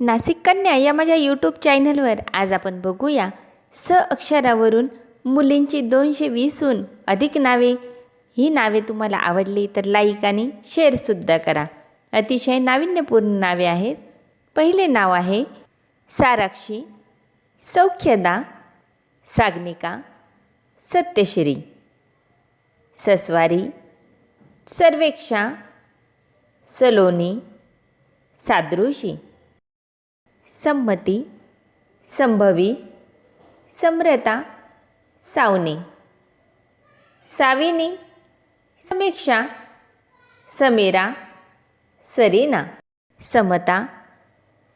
नाशिक कन्या या माझ्या यूट्यूब चॅनलवर आज आपण बघूया. स अक्षरावरून मुलींची दोनशे वीसहून अधिक नावे. ही नावे तुम्हाला आवडली तर लाईक आणि शेअरसुद्धा करा. अतिशय नाविन्यपूर्ण नावे आहेत. पहिले नाव आहे साराक्षी सौख्यदा साग्निका सत्यश्री सस्वारी सर्वेक्षा सलोनी सादृशी. संमती संभवी समरता सावनी. साविनी समीक्षा समीरा सरीना. समता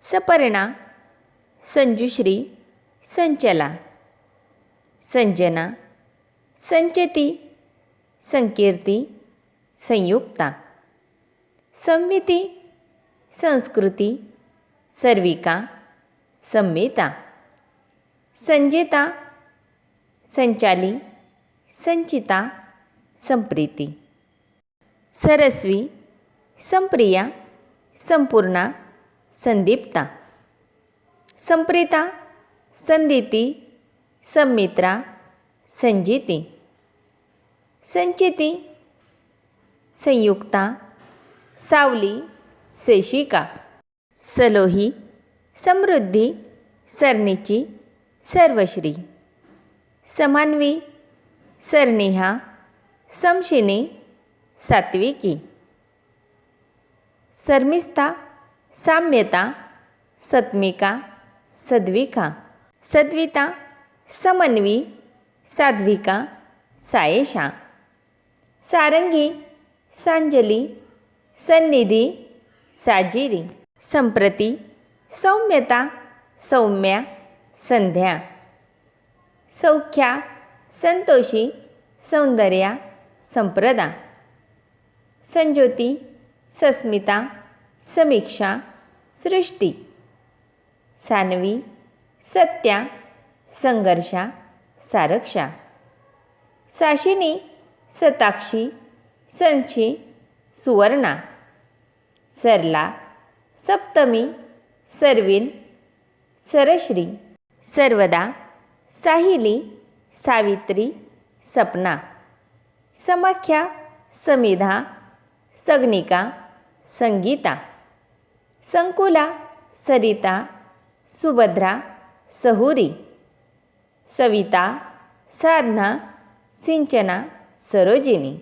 सपर्णा. संजुश्री संचला. संजना संचती. संकीर्ती संयुक्ता. संविती संस्कृती. सर्विका संमिता संजिता संचाली संचिता संप्रीती सरस्वी संप्रिया संपूर्णा संदीप्ता संप्रीता संदिती संमित्रा संजिती संचिती संयुक्ता सावली सेशिका सलोही समृद्धी सरनिची सर्वश्री. समान्वी सरनेहा समशिनी सात्विकी. सर्मिस्ता साम्यता सत्मिका सद्विका. सद्विता समन्वी साध्विका सायेशा. सारंगी सांजली सन्निधी साजिरी. संप्रती सौम्यता सौम्या संध्या. सौख्या संतोषी सौंदर्या संप्रदा. संज्योती सस्मिता समीक्षा सृष्टी. सानवी सत्या संघर्षा सारक्षा. साशिनी सताक्षी संची सुवर्णा. सरला सप्तमी सर्विन सरश्री सर्वदा साहिली सावित्री सपना. समाख्या समिधा सग्निका संगीता. संकुला सरिता सुभद्रा सहुरी. सविता साधना सिंचना सरोजिनी.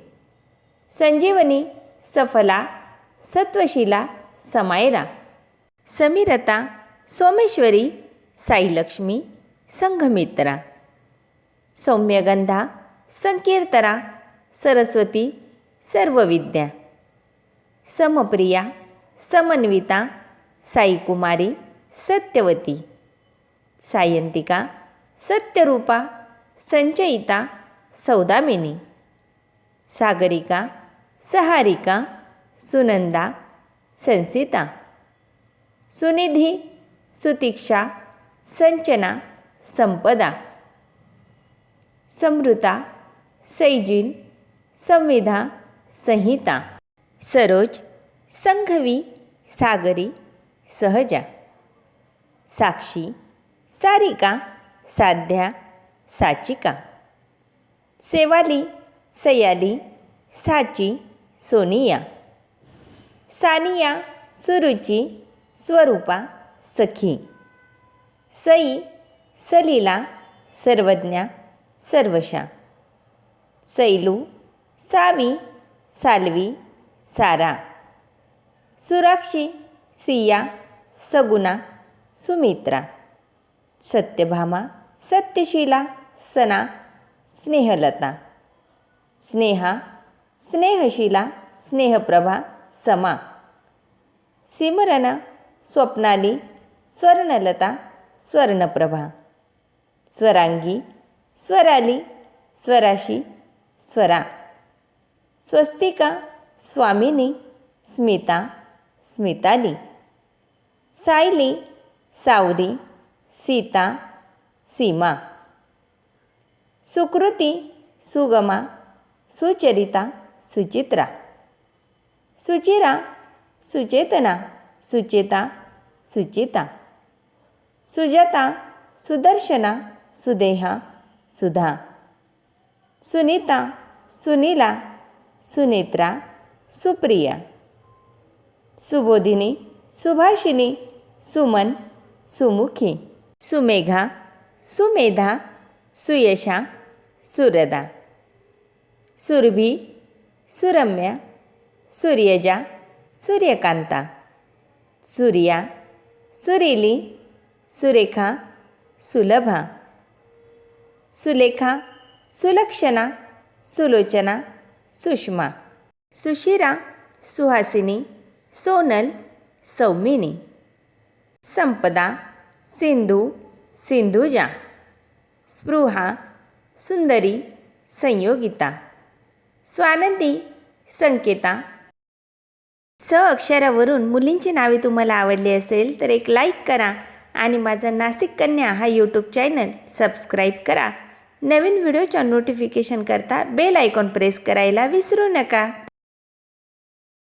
संजीवनी सफला सत्वशिला समायरा समीरता सोमेश्वरी साईलक्ष्मी संघमित्रा सौम्यगंधा संकीर्तरा सरस्वती सर्वविद्या समप्रिया समन्विता साईकुमारी सत्यवती सायंतिका सत्यरूपा संचयिता सौदामिनी सागरिका सहारिका सुनंदा संसिता सुनिधी सुतिक्षा संचना संपदा समृता सैजील संविधा संहिता सरोज संघवी सागरी सहजा साक्षी सारिका साध्या साचिका सेवाली सयाली साची सोनिया सानिया सुरुची स्वरूपा सखी. सई सलीला सर्वज्ञा सर्वशा. सैलू सावी साल्वी सारा. सुराक्षी सिया सगुणा सुमित्रा. सत्यभामा सत्यशीला सना स्नेहलता. स्नेहा स्नेहशीला स्नेहप्रभा समा. सिमरना स्वप्नाली स्वर्णलता स्वर्णप्रभा. स्वरांगी स्वराली स्वराशी स्वरा. स्वस्तिका स्वामिनी स्मिता स्मिताली. सायली सावरी सीता सीमा. सुकृती सुगमा सुचरिता सुचित्रा. सुचिरा सुचेतना सुचेता सुचिता सुजाता सुदर्शना सुदेहा सुधा सुनीता सुनीला सुनेत्रा सुप्रिया सुबोधिनी सुभाषिनी सुमन सुमुखी सुमेघा सुमेधा सुयशा सुरदा सुरभी सुरम्या सूर्यजा सूर्यकांता. सूर्या सुरेली. सुरेखा सुलभा. सुलेखा सुलक्षणा. सुलोचना सुषमा. सुशिरा सुहासिनी. सोनल सौमिनी. संपदा सिंधू सिंधुजा. स्पृहा सुंदरी संयोगिता. स्वानंदी संकेता. स अक्षरावरून मुलींची नावे तुम्हाला आवडली असेल तर एक लाईक करा आणि माझा नाशिक कन्या हा यूट्यूब चॅनल सबस्क्राईब करा. नवीन व्हिडिओच्या नोटिफिकेशन करता बेल आयकॉन प्रेस करायला विसरू नका.